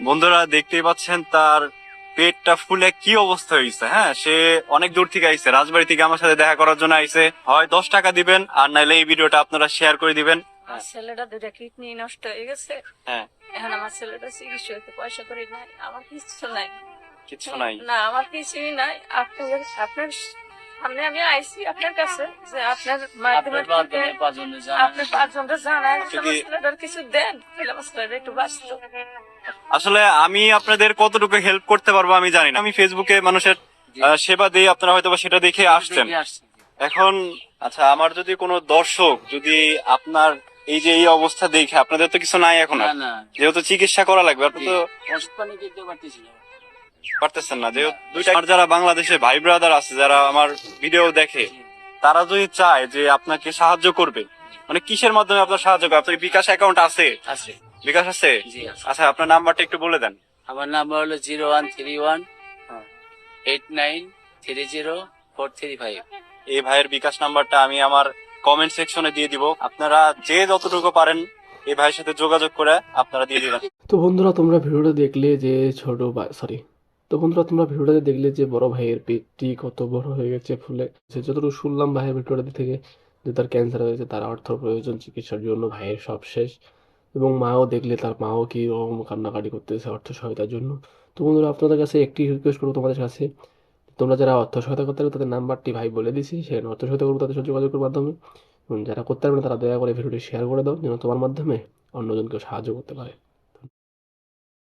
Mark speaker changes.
Speaker 1: বন্ধুরা দেখতেই পাচ্ছেন তার পেটটা ফুলে কি অবস্থা হয়েছে হ্যাঁ? সে অনেক দূর থেকে আইছে রাজবাড়ি থেকে আমার সাথে দেখা করার জন্য আইছে। হয় দশ টাকা দিবেন আর নাইলে এই ভিডিওটা আপনারা শেয়ার করে দিবেন।
Speaker 2: আমার ছেলেটা দুটা কিডনি নষ্ট হয়ে গেছে।
Speaker 1: হ্যাঁ।
Speaker 2: এখন আমার ছেলেটা চিকিৎসা হতে পয়সা করে নাই আমার কিছু নাই।
Speaker 1: কিছু নাই।
Speaker 2: না আমার কিছুই নাই। আপনি আপনার সামনে আমি আইছি আপনার কাছে যে আপনার মাধ্যমে আপনি পাঁচজনটা ছেলেটার কিছু দেন একটু বাঁচত।
Speaker 1: আসলে আমি আপনাদের কতটুকু হেল্প করতে পারব আমি জানি না। আমি ফেসবুকে মানুষের সেবা দিই আপনারা হয়তো সেটা দেখে আসছেন। এখন আচ্ছা আমার যদি কোনো দর্শক যদি আপনার এই যে এই অবস্থা দেখে আপনাদের তো কিছু নাই এখন
Speaker 3: না
Speaker 1: আর।
Speaker 3: না
Speaker 1: যেহেতু চিকিৎসা করা লাগবে আপনি তো পারতেছেন না। যেহেতু দুইটা আমার যারা বাংলাদেশে ভাই ব্রাদার আছে যারা আমার ভিডিও দেখে তারা যদি চায় যে আপনাকে সাহায্য করবে মানে কিসের মাধ্যমে আপনার সাহায্য করবে? আপনার বিকাশ অ্যাকাউন্ট আছে?
Speaker 3: আছে।
Speaker 1: বিকাশ আছে? আচ্ছা আপনার নাম্বারটা একটু বলে দেন।
Speaker 3: আমার নাম্বার হলো জিরো ওয়ান থ্রি ওয়ান
Speaker 1: হ্যাঁ।
Speaker 3: Eight nine three zero four three five.
Speaker 1: এই ভাইয়ের বিকাশ নাম্বারটা আমি আমার কমেন্ট সেকশনে দিয়ে দিব। আপনারা যে যতটুকু পারেন এই ভাইয়ের সাথে যোগাযোগ করে আপনারা দিয়ে দিবেন।
Speaker 4: তো বন্ধুরা তোমরা ভিডিওটা দেখলে যে ছোট ভাই সরি তো বন্ধুরা, তোমরা ভিডিওটা দেখলে যে বড় ভাইয়ের পেটটি কত বড় হয়ে গেছে ফুলে। সে যতটুকু শুনলাম ভাইয়ের ভিডিওটা থেকে যে তার ক্যান্সার হয়েছে, তার অর্থ প্রয়োজন চিকিৎসার জন্য ভাইয়ের সব শেষ। এবং মাও দেখলে তার মাও কি রকম কান্নাকাটি করতেছে অর্থ সহায়তার জন্য। তো বন্ধুরা, আপনাদের কাছে একটি রিকোয়েস্ট করব তোমাদের কাছে। তোমরা যারা অর্থ সহায়তা করতে পারবে তাদের নাম্বারটি ভাই বলে দিছি সেখানে অর্থ সহায়তা করব তাদের সাথে যোগাযোগের মাধ্যমে। এবং যারা করতে পারবে তারা দয়া করে ভিডিওটি শেয়ার করে দাও, যেন তোমার মাধ্যমে অন্যজনকেও সাহায্য করতে পারে।